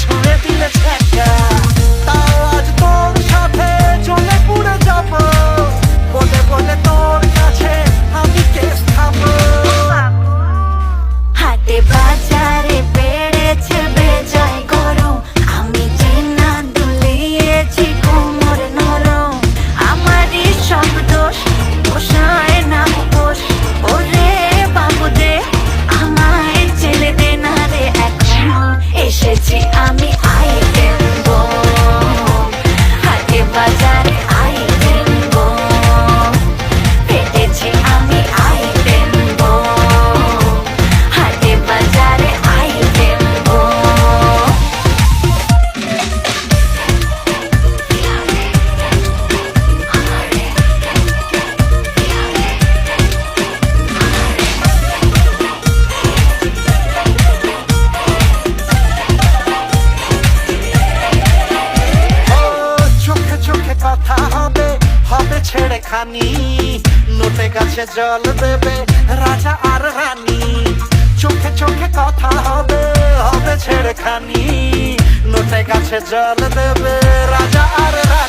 ছুঁয়ে দিলে ছ্যাঁকা তাও আজ তোর সাথে চলে পুড়ে যাব। বলে বলে তোর কাছে আমি কেস খাব। হাটে কথা হবে হবে ছেড়ে খানি নোটে গাছে জল দেবে, রাজা আর রানী। চোখে চোখে কথা হবে হবে ছেড়ে খানি নোটে গাছে জল দেবে, রাজা আর রানী।